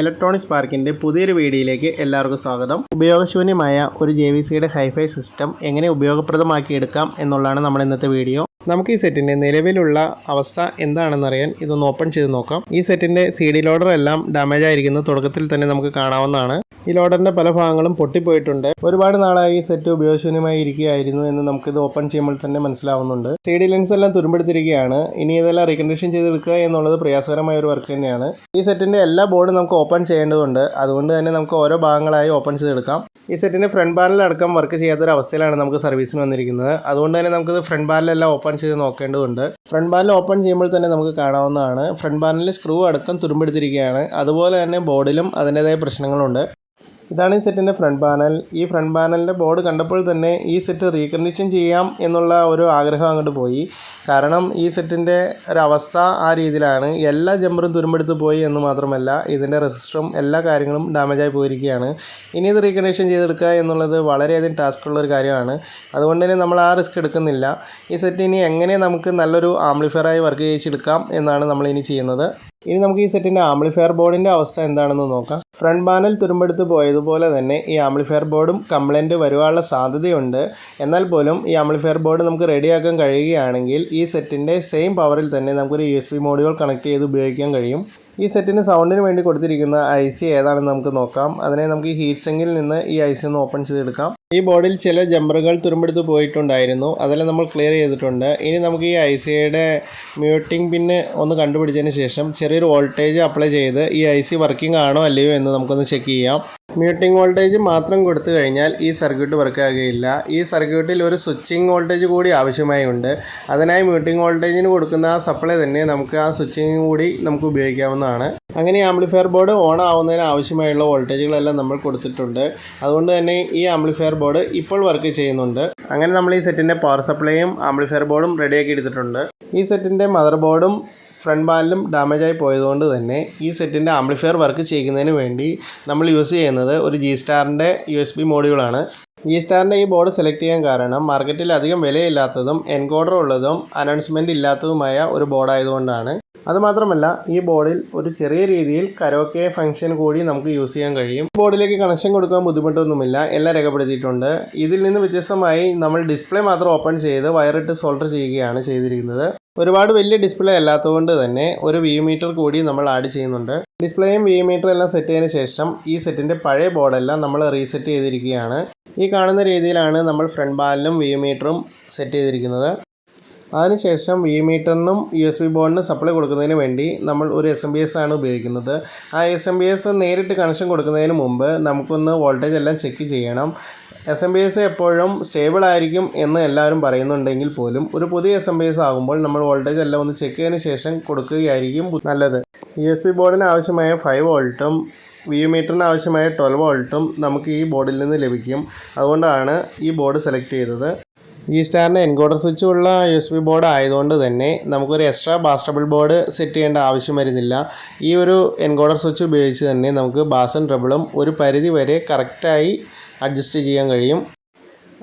Electronics പാർക്കിന്റെ പുതിയൊരു വീഡിയോയിലേക്ക് എല്ലാവർക്കും സ്വാഗതം. ഉപയോഗശൂന്യമായ ഒരു ജെ വി സിയുടെ ഹൈഫൈ സിസ്റ്റം എങ്ങനെ ഉപയോഗപ്രദമാക്കി എടുക്കാം എന്നുള്ളതാണ് നമ്മൾ ഇന്നത്തെ വീഡിയോ. നമുക്ക് ഈ സെറ്റിന്റെ നിലവിലുള്ള അവസ്ഥ എന്താണെന്നറിയാൻ ഇതൊന്ന് ഓപ്പൺ ചെയ്ത് നോക്കാം. ഈ സെറ്റിന്റെ സി ഡി ലോഡർ എല്ലാം ഡാമേജ് ആയിരിക്കുന്നത് തുടക്കത്തിൽ തന്നെ നമുക്ക് കാണാവുന്നതാണ്. ഈ ലോഡറിന്റെ പല ഭാഗങ്ങളും പൊട്ടിപ്പോയിട്ടുണ്ട്. ഒരുപാട് നാളായി സെറ്റ് ഉപയോഗശൂന്യമായി ഇരിക്കുകയായിരുന്നു എന്ന് നമുക്കിത് ഓപ്പൺ ചെയ്യുമ്പോൾ തന്നെ മനസ്സിലാവുന്നുണ്ട്. സി ലെൻസ് എല്ലാം തുരുമ്പെടുത്തിരിക്കുകയാണ്. ഇനി ഇതെല്ലാം റീകണ്ടീഷൻ ചെയ്തെടുക്കുക എന്നുള്ളത് പ്രയാസകരമായ ഒരു വർക്ക് തന്നെയാണ്. ഈ സെറ്റിന്റെ എല്ലാ ബോർഡും നമുക്ക് ഓപ്പൺ ചെയ്യേണ്ടതുണ്ട്. അതുകൊണ്ട് തന്നെ നമുക്ക് ഓരോ ഭാഗങ്ങളായി ഓപ്പൺ ചെയ്തെടുക്കാം. ഈ സെറ്റിന്റെ ഫ്രണ്ട് പാനൽ അടക്കം വർക്ക് ചെയ്യാത്തൊരു അവസ്ഥയിലാണ് നമുക്ക് സർവീസിന് വന്നിരിക്കുന്നത്. അതുകൊണ്ട് തന്നെ നമുക്കിത് ഫ്രണ്ട് പാനലെല്ലാം ഓപ്പൺ ചെയ്ത് നോക്കേണ്ടതുണ്ട്. ഫ്രണ്ട് പാനൽ ഓപ്പൺ ചെയ്യുമ്പോൾ തന്നെ നമുക്ക് കാണാവുന്നതാണ്. ഫ്രണ്ട് പാനലിൽ സ്ക്രൂ അടക്കം തുരുമ്പെടുത്തിരിക്കുകയാണ്. അതുപോലെ തന്നെ ബോർഡിലും അതിന്റെതായ പ്രശ്നങ്ങളുണ്ട്. ഇതാണ് ഈ സെറ്റിന്റെ ഫ്രണ്ട് പാനൽ. ഈ ഫ്രണ്ട് പാനലിന്റെ ബോർഡ് കണ്ടപ്പോൾ തന്നെ ഈ സെറ്റ് റീകണ്ടീഷൻ ചെയ്യാം എന്നുള്ള ഒരു ആഗ്രഹം അങ്ങോട്ട് പോയി. കാരണം ഈ സെറ്റിന്റെ ഒരവസ്ഥ ആ രീതിയിലാണ്. എല്ലാ ജമ്പറും തുരുമ്പെടുത്ത് പോയി എന്ന് മാത്രമല്ല ഇതിന്റെ റെസിസ്റ്ററും എല്ലാ കാര്യങ്ങളും ഡാമേജായി പോയിരിക്കുകയാണ്. ഇനി ഇത് റീകണ്ടീഷൻ ചെയ്തെടുക്കുക എന്നുള്ളത് വളരെയധികം ടാസ്ക്കുള്ള ഒരു കാര്യമാണ്. അതുകൊണ്ട് തന്നെ നമ്മൾ ആ റിസ്ക് എടുക്കുന്നില്ല. ഈ സെറ്റ് ഇനി എങ്ങനെ നമുക്ക് നല്ലൊരു ആംപ്ലിഫയറായി വർക്ക് ചെയ്യിച്ചെടുക്കാം എന്നാണ് നമ്മൾ ഇനി ചെയ്യുന്നത്. ഇനി നമുക്ക് ഈ സെറ്റിന്റെ ആംപ്ലിഫയർ ബോർഡിന്റെ അവസ്ഥ എന്താണെന്ന് നോക്കാം. ഫ്രണ്ട് പാനൽ തുരുമ്പെടുത്ത് പോയതുപോലെ തന്നെ ഈ ആംപ്ലിഫയർ ബോർഡും കംപ്ലൈന്റ് വരുവാനുള്ള സാധ്യതയുണ്ട്. എന്നാൽ പോലും ഈ ആംപ്ലിഫയർ ബോർഡ് നമുക്ക് റെഡിയാക്കാൻ കഴിയുകയാണെങ്കിൽ ഈ സെറ്റിന്റെ സെയിം പവറിൽ തന്നെ നമുക്കൊരു യു എസ് പി മോഡുകൾ കണക്ട് ചെയ്ത് ഉപയോഗിക്കാൻ കഴിയും. ഈ സെറ്റിന് സൗണ്ടിന് വേണ്ടി കൊടുത്തിരിക്കുന്ന ഐ സി ഏതാണെന്ന് നമുക്ക് നോക്കാം. അതിനെ നമുക്ക് ഈ ഹീറ്റ് സിങ്കിൽ നിന്ന് ഈ ഐ സി ഒന്ന് ഓപ്പൺ ചെയ്തെടുക്കാം. ഈ ബോർഡിൽ ചില ജമ്പറുകൾ തുരുമ്പെടുത്ത് പോയിട്ടുണ്ടായിരുന്നു. അതെല്ലാം നമ്മൾ ക്ലിയർ ചെയ്തിട്ടുണ്ട്. ഇനി നമുക്ക് ഈ ഐ സിയുടെ മ്യൂട്ടിംഗ് പിന്ന് ഒന്ന് കണ്ടുപിടിച്ചതിന് ശേഷം ചെറിയൊരു വോൾട്ടേജ് അപ്ലൈ ചെയ്ത് ഈ ഐ സി വർക്കിംഗ് ആണോ അല്ലയോ എന്ന് നമുക്കൊന്ന് ചെക്ക് ചെയ്യാം. മ്യൂട്ടിംഗ് വോൾട്ടേജ് മാത്രം കൊടുത്തു കഴിഞ്ഞാൽ ഈ സർക്യൂട്ട് വർക്ക് ആകുകയില്ല. ഈ സർക്യൂട്ടിൽ ഒരു സ്വിച്ചിങ് വോൾട്ടേജ് കൂടി ആവശ്യമായി ഉണ്ട്. അതിനായി മ്യൂട്ടിംഗ് വോൾട്ടേജിന് കൊടുക്കുന്ന ആ സപ്ലൈ തന്നെ നമുക്ക് ആ സ്വിച്ചിങ് കൂടി നമുക്ക് ഉപയോഗിക്കാവുന്നതാണ്. അങ്ങനെ ആംപ്ലിഫയർ ബോർഡ് ഓൺ ആവുന്നതിന് ആവശ്യമായുള്ള വോൾട്ടേജുകളെല്ലാം നമ്മൾ കൊടുത്തിട്ടുണ്ട്. അതുകൊണ്ട് തന്നെ ഈ ആംപ്ലിഫയർ ബോർഡ് ഇപ്പോൾ വർക്ക് ചെയ്യുന്നുണ്ട്. അങ്ങനെ നമ്മൾ ഈ സെറ്റിന്റെ പവർ സപ്ലൈയും ആംപ്ലിഫയർ ബോർഡും റെഡിയാക്കി എടുത്തിട്ടുണ്ട്. ഈ സെറ്റിന്റെ മദർ ബോർഡും ഫ്രണ്ട് പാനലും ആയി പോയതുകൊണ്ട് തന്നെ ഈ സെറ്റിന്റെ ആംപ്ലിഫയർ വർക്ക് ചെയ്യുന്നതിന് വേണ്ടി നമ്മൾ യൂസ് ചെയ്യുന്നത് ഒരു ജി സ്റ്റാറിന്റെ യു എസ് ബി മോഡ്യൂളാണ് ജി സ്റ്റാറിന്റെ ഈ ബോർഡ് സെലക്ട് ചെയ്യാൻ കാരണം മാർക്കറ്റിൽ അധികം വിലയില്ലാത്തതും എൻകോഡർ ഉള്ളതും അനൗൺസ്മെന്റ് ഇല്ലാത്തതുമായ ഒരു ബോർഡായതുകൊണ്ടാണ് അതുമാത്രമല്ല ഈ ബോർഡിൽ ഒരു ചെറിയ രീതിയിൽ കരോക്കെ ഫംഗ്ഷൻ കൂടി നമുക്ക് യൂസ് ചെയ്യാൻ കഴിയും. ബോർഡിലേക്ക് കണക്ഷൻ കൊടുക്കാൻ ബുദ്ധിമുട്ടൊന്നുമില്ല എല്ലാം രേഖപ്പെടുത്തിയിട്ടുണ്ട്. ഇതിൽ നിന്ന് വ്യത്യസ്തമായി നമ്മൾ ഡിസ്പ്ലേ മാത്രം ഓപ്പൺ ചെയ്ത് വയറിട്ട് സോൾഡർ ചെയ്യുകയാണ് ചെയ്തിരിക്കുന്നത്. ഒരുപാട് വലിയ ഡിസ്പ്ലേ അല്ലാത്തതുകൊണ്ട് തന്നെ ഒരു വി മീറ്റർ കൂടി നമ്മൾ ആഡ് ചെയ്യുന്നുണ്ട്. ഡിസ്പ്ലേയും വി മീറ്ററും എല്ലാം സെറ്റ് ചെയ്തതിന് ശേഷം ഈ സെറ്റിന്റെ പഴയ ബോർഡെല്ലാം നമ്മൾ റീസെറ്റ് ചെയ്തിരിക്കുകയാണ്. ഈ കാണുന്ന രീതിയിലാണ് നമ്മൾ ഫ്രണ്ട് ബാലിലും വി മീറ്ററും സെറ്റ് ചെയ്തിരിക്കുന്നത്. അതിനുശേഷം വി മീറ്ററിനും യു എസ് ബി ബോർഡിനും സപ്ലൈ കൊടുക്കുന്നതിന് വേണ്ടി നമ്മൾ ഒരു എസ് എം ബി എസ് ആണ് ഉപയോഗിക്കുന്നത്. ആ എസ് എം ബി എസ് നേരിട്ട് കണക്ഷൻ കൊടുക്കുന്നതിന് മുമ്പ് നമുക്കൊന്ന് വോൾട്ടേജ് എല്ലാം ചെക്ക് ചെയ്യണം. എസ് എം ബി എസ് എപ്പോഴും സ്റ്റേബിൾ ആയിരിക്കും എന്ന് എല്ലാവരും പറയുന്നുണ്ടെങ്കിൽ പോലും ഒരു പുതിയ എസ് എം ബി എസ് ആകുമ്പോൾ നമ്മൾ വോൾട്ടേജ് എല്ലാം ഒന്ന് ചെക്ക് ചെയ്തതിന് ശേഷം കൊടുക്കുകയായിരിക്കും നല്ലത്. യു എസ് ബി ബോർഡിന് ആവശ്യമായ ഫൈവ് വോൾട്ടും വി മീറ്ററിന് ആവശ്യമായ ട്വൽവ് വോൾട്ടും നമുക്ക് ഈ ബോർഡിൽ നിന്ന് ലഭിക്കും. അതുകൊണ്ടാണ് ഈ ബോർഡ് സെലക്ട് ചെയ്തത്. ഈ സ്റ്റാറിന്റെ എൻകോഡർ സ്വിച്ച് ഉള്ള യു എസ് ബി ബോർഡ് ആയതുകൊണ്ട് തന്നെ നമുക്കൊരു എക്സ്ട്രാ ബാസ്റ്റബിൾ ബോർഡ് സെറ്റ് ചെയ്യേണ്ട ആവശ്യം വരുന്നില്ല. ഈ ഒരു എൻകോഡർ സ്വിച്ച് ഉപയോഗിച്ച് തന്നെ നമുക്ക് ബാസും ട്രബിളും ഒരു പരിധി വരെ കറക്റ്റായി അഡ്ജസ്റ്റ് ചെയ്യാൻ കഴിയും.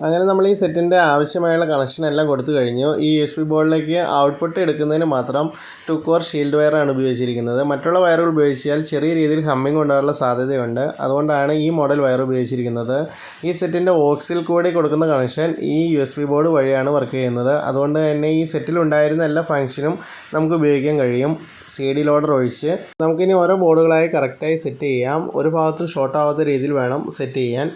അങ്ങനെ നമ്മൾ ഈ സെറ്റിന്റെ ആവശ്യമായുള്ള കണക്ഷൻ എല്ലാം കൊടുത്തു കഴിഞ്ഞു. ഈ എസ് ബി ബോർഡിലേക്ക് ഔട്ട്പുട്ട് എടുക്കുന്നതിന് മാത്രം ടു കോർ ഷീൽഡ് വയറാണ് ഉപയോഗിച്ചിരിക്കുന്നത്. മറ്റുള്ള വയർ ഉപയോഗിച്ചാൽ ചെറിയ രീതിയിൽ ഹമ്മിങ് ഉണ്ടാകാനുള്ള സാധ്യതയുണ്ട്. അതുകൊണ്ടാണ് ഈ മോഡൽ വയർ ഉപയോഗിച്ചിരിക്കുന്നത്. ഈ സെറ്റിന്റെ ഓക്സിൽ കൂടി കൊടുക്കുന്ന കണക്ഷൻ ഈ യു എസ് ബി ബോർഡ് വഴിയാണ് വർക്ക് ചെയ്യുന്നത്. അതുകൊണ്ട് തന്നെ ഈ സെറ്റിൽ ഉണ്ടായിരുന്ന എല്ലാ ഫങ്ഷനും നമുക്ക് ഉപയോഗിക്കാൻ കഴിയും. സി ഡി ലോഡർ ഒഴിച്ച് നമുക്കിനി ഓരോ ബോർഡുകളായി കറക്റ്റായി സെറ്റ് ചെയ്യാം. ഒരു ഭാഗത്തും ഷോർട്ട് ആവാത്ത രീതിയിൽ വേണം സെറ്റ് ചെയ്യാൻ.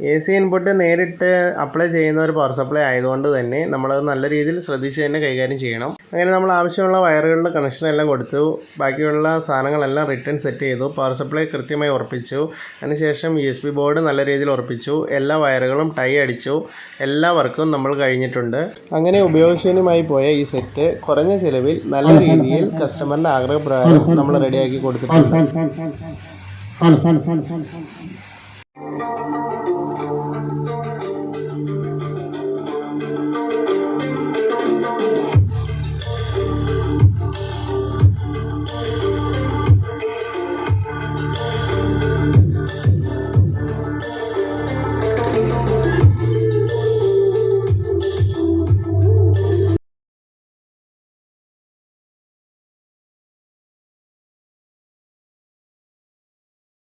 എ സി ഇൻപുട്ട് നേരിട്ട് അപ്ലൈ ചെയ്യുന്ന ഒരു പവർ സപ്ലൈ ആയതുകൊണ്ട് തന്നെ നമ്മളത് നല്ല രീതിയിൽ ശ്രദ്ധിച്ച് തന്നെ കൈകാര്യം ചെയ്യണം അങ്ങനെ നമ്മൾ ആവശ്യമുള്ള വയറുകളുടെ കണക്ഷൻ എല്ലാം കൊടുത്തു ബാക്കിയുള്ള സാധനങ്ങളെല്ലാം റിട്ടേൺ സെറ്റ് ചെയ്തു പവർ സപ്ലൈ കൃത്യമായി ഉറപ്പിച്ചു അതിനുശേഷം യു എസ് ബി ബോർഡ് നല്ല രീതിയിൽ ഉറപ്പിച്ചു എല്ലാ വയറുകളും ടൈ അടിച്ചു എല്ലാ വർക്കും നമ്മൾ കഴിഞ്ഞിട്ടുണ്ട് അങ്ങനെ ഉപയോഗശൂന്യമായി പോയ ഈ സെറ്റ് കുറഞ്ഞ ചിലവിൽ നല്ല രീതിയിൽ കസ്റ്റമറിന്റെ ആഗ്രഹപ്രകാരം നമ്മൾ റെഡിയാക്കി കൊടുത്തിട്ടുണ്ട്